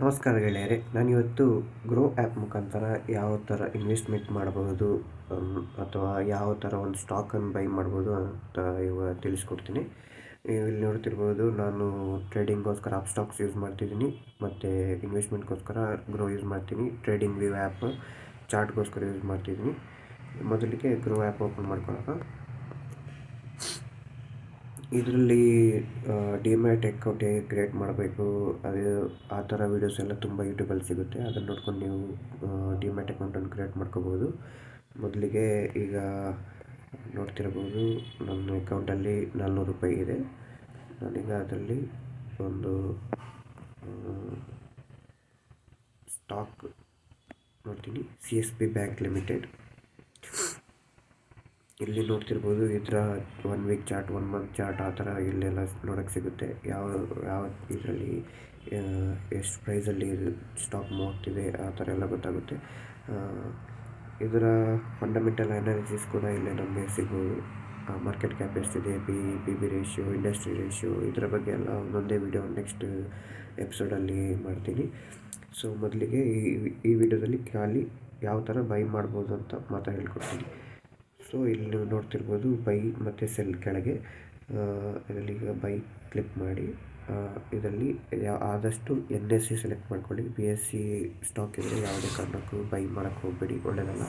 ನಮಸ್ಕಾರ ಗೆಳೆಯರೆ, ನಾನಿವತ್ತು ಗ್ರೋ ಆ್ಯಪ್ ಮುಖಾಂತರ ಯಾವ ಥರ ಇನ್ವೆಸ್ಟ್ಮೆಂಟ್ ಮಾಡಬಹುದು ಅಥವಾ ಯಾವ ಥರ ಒಂದು ಸ್ಟಾಕನ್ನು ಬೈ ಮಾಡ್ಬೋದು ಅಂತ ಇವಾಗ ತಿಳಿಸ್ಕೊಡ್ತೀನಿ. ನೀವು ಇಲ್ಲಿ ನೋಡ್ತಿರ್ಬೋದು, ನಾನು ಟ್ರೇಡಿಂಗ್ಗೋಸ್ಕರ ಆಪ್ ಸ್ಟಾಕ್ಸ್ ಯೂಸ್ ಮಾಡ್ತಿದ್ದೀನಿ, ಮತ್ತು ಇನ್ವೆಸ್ಟ್ಮೆಂಟ್ಗೋಸ್ಕರ ಗ್ರೋ ಯೂಸ್ ಮಾಡ್ತೀನಿ ಟ್ರೇಡಿಂಗ್ ವ್ಯೂ ಆ್ಯಪ್ ಚಾರ್ಟ್ಗೋಸ್ಕರ ಯೂಸ್ ಮಾಡ್ತಿದ್ದೀನಿ. ಮೊದಲಿಗೆ ಗ್ರೋ ಆ್ಯಪ್ ಓಪನ್ ಮಾಡ್ಕೊಳ್ಳೋಣ ಇದರಲ್ಲಿ ಡಿಮ್ಯಾಟ್ ಅಕೌಂಟ್ ಹೇಗೆ ಕ್ರಿಯೇಟ್ ಮಾಡಬೇಕು. ಅದು, ಆ ಥರ ವೀಡಿಯೋಸ್ ಎಲ್ಲ ತುಂಬ ಯೂಟ್ಯೂಬಲ್ಲಿ ಸಿಗುತ್ತೆ. ಅದನ್ನು ನೋಡ್ಕೊಂಡು ನೀವು ಡಿಮ್ಯಾಟ್ ಅಕೌಂಟನ್ನು ಕ್ರಿಯೇಟ್ ಮಾಡ್ಕೋಬೋದು. ಮೊದಲಿಗೆ ಈಗ ನೋಡ್ತಿರ್ಬೋದು ನನ್ನ ಅಕೌಂಟಲ್ಲಿ ನಾನ್ನೂರು ರೂಪಾಯಿ ಇದೆ. ನಾನೀಗ ಅದರಲ್ಲಿ ಒಂದು ಸ್ಟಾಕ್ ನೋಡ್ತೀನಿ. C S B bank limited ಇಲ್ಲಿ ನೋಡ್ತಿರ್ಬೋದು ಇದರ one week chart one month chart ಆ ಥರ ಇಲ್ಲೆಲ್ಲ ನೋಡೋಕ್ಕೆ ಸಿಗುತ್ತೆ. ಯಾವ ಯಾವ ಇದರಲ್ಲಿ ಎಷ್ಟು ಪ್ರೈಸಲ್ಲಿ ಸ್ಟಾಕ್ ಮೂವ್ತಿದೆ ಆ ಥರ ಎಲ್ಲ ಗೊತ್ತಾಗುತ್ತೆ. ಇದರ ಫಂಡಮೆಂಟಲ್ ಅನಾಲಿಸಿಸ್ ಕೂಡ ಇಲ್ಲೇ ನಮಗೆ ಸಿಗ್ಬೋದು. ಮಾರ್ಕೆಟ್ ಕ್ಯಾಪ್ ಎಷ್ಟಿದೆ B P B ratio industry ratio ಇದರ ಬಗ್ಗೆ ಎಲ್ಲ ಒಂದೊಂದೇ ವಿಡಿಯೋ ನೆಕ್ಸ್ಟ್ ಎಪಿಸೋಡಲ್ಲಿ ಮಾಡ್ತೀನಿ. ಸೊ ಮೊದಲಿಗೆ ಈ ಈ ವಿಡಿಯೋದಲ್ಲಿ ಖಾಲಿ ಯಾವ ಥರ ಬೈ ಮಾಡ್ಬೋದು ಅಂತ ಮಾತಾಡಿ ಹೇಳ್ಕೊಡ್ತೀನಿ. ಸೊ ಇಲ್ಲಿ ನೀವು ನೋಡ್ತಿರ್ಬೋದು ಬೈ ಮತ್ತು ಸೆಲ್ ಕೆಳಗೆ. ಇದರಲ್ಲಿ ಈಗ ಬೈ ಕ್ಲಿಕ್ ಮಾಡಿ. ಇದರಲ್ಲಿ ಆದಷ್ಟು ಎನ್ ಎಸ್ ಸಿ ಸೆಲೆಕ್ಟ್ ಮಾಡ್ಕೊಳ್ಳಿ. ಬಿ ಎಸ್ ಸಿ ಸ್ಟಾಕ್ ಇದ್ದರೆ ಯಾವುದೇ ಕಾರಣಕ್ಕೂ ಬೈ ಮಾಡೋಕ್ಕೆ ಹೋಗಬೇಡಿ ಒಳ್ಳೆಯದಲ್ಲ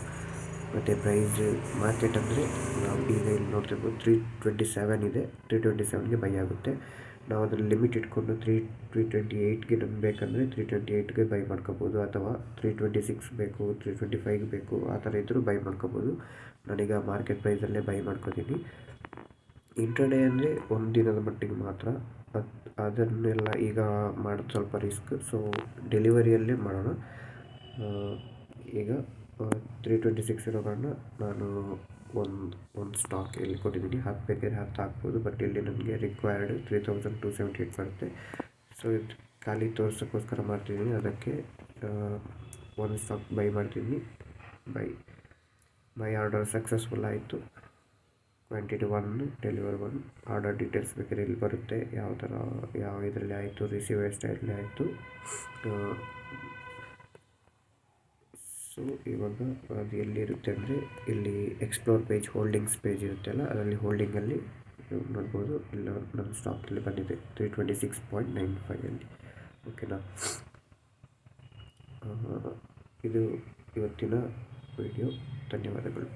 ಮತ್ತು ಪ್ರೈಸ್ ಮಾರ್ಕೆಟ್ ಅಂದರೆ ನಾವು ಈಗ ಇಲ್ಲಿ ನೋಡ್ತಿರ್ಬೋದು ತ್ರೀ ಟ್ವೆಂಟಿ ಸೆವೆನ್ ಇದೆ. ತ್ರೀ ಟ್ವೆಂಟಿ ಸೆವೆನ್ಗೆ ಬೈ ಆಗುತ್ತೆ. ನಾವು ಅದನ್ನು ಲಿಮಿಟ್ ಇಟ್ಕೊಂಡು ತ್ರೀ ತ್ರೀ ಟ್ವೆಂಟಿ ಏಯ್ಟ್ಗೆ ನಮ್ಗೆ ಬೇಕಂದರೆ ತ್ರೀ ಟ್ವೆಂಟಿ ಏಯ್ಟ್ಗೆ ಬೈ ಮಾಡ್ಕೋಬೋದು ಅಥವಾ ತ್ರೀ ಟ್ವೆಂಟಿ ಸಿಕ್ಸ್ ಬೇಕು ತ್ರೀ ಟ್ವೆಂಟಿ ಫೈವ್ಗೆ ಬೇಕು, ಆ ಥರ ಇದ್ದರೂ ಬೈ ಮಾಡ್ಕೋಬೋದು. ನಾನೀಗ ಮಾರ್ಕೆಟ್ ಪ್ರೈಸಲ್ಲೇ ಬೈ ಮಾಡ್ಕೋತೀನಿ. ಇಂಟ್ರಡೇ ಅಂದರೆ ಒಂದು ದಿನದ ಮಟ್ಟಿಗೆ ಮಾತ್ರ. ಅದು, ಅದನ್ನೆಲ್ಲ ಈಗ ಮಾಡೋದು ಸ್ವಲ್ಪ ರಿಸ್ಕ್ ಸೊ ಡೆಲಿವರಿಯಲ್ಲೇ ಮಾಡೋಣ. ಈಗ ತ್ರೀ ಟ್ವೆಂಟಿ ಸಿಕ್ಸ್ ಇರೋ ನಾನು ಒಂದು ಒಂದು ಸ್ಟಾಕ್ ಇಲ್ಲಿ ಕೊಟ್ಟಿದ್ದೀನಿ. ಹತ್ತು ಬೇಕಾದ್ರೆ ಹತ್ತು ಹಾಕ್ಬೋದು ಬಟ್ ಇಲ್ಲಿ ನನಗೆ required three thousand two seventy eight ಬರುತ್ತೆ. ಸೊ ಇದು ಖಾಲಿ ತೋರಿಸೋಕ್ಕೋಸ್ಕರ ಮಾಡ್ತಿದ್ದೀನಿ. ಅದಕ್ಕೆ ಒಂದು ಸ್ಟಾಕ್ ಬೈ ಮಾಡ್ತಿದ್ದೀನಿ ಬೈ ಮೈ ಆರ್ಡರ್ ಸಕ್ಸಸ್ಫುಲ್ ಆಯಿತು. Quantity one deliver one order details ಬೇಕಾದ್ರೆ ಇಲ್ಲಿ ಬರುತ್ತೆ. ಯಾವ ಥರ ಯಾವ ಇದರಲ್ಲಿ ಆಯಿತು ರಿಸೀವ್ ಸ್ಟೈಲಲ್ಲಿ ಆಯಿತು. ಸೊ ಇವಾಗ ಅದು ಎಲ್ಲಿರುತ್ತೆ ಅಂದರೆ, ಇಲ್ಲಿ ಎಕ್ಸ್ಪ್ಲೋರ್ ಪೇಜ್ ಹೋಲ್ಡಿಂಗ್ಸ್ ಪೇಜ್ ಇರುತ್ತಲ್ಲ, ಅದರಲ್ಲಿ ಹೋಲ್ಡಿಂಗಲ್ಲಿ ನೋಡ್ಬೋದು ಇಲ್ಲ ನನ್ನ ಸ್ಟಾಕಲ್ಲಿ ಬಂದಿದೆ. Three twenty six point nine ಫೈವಲ್ಲಿ ಓಕೆನಾ ಇದು ಇವತ್ತಿನ ವಿಡಿಯೋ ಧನ್ಯವಾದಗಳು.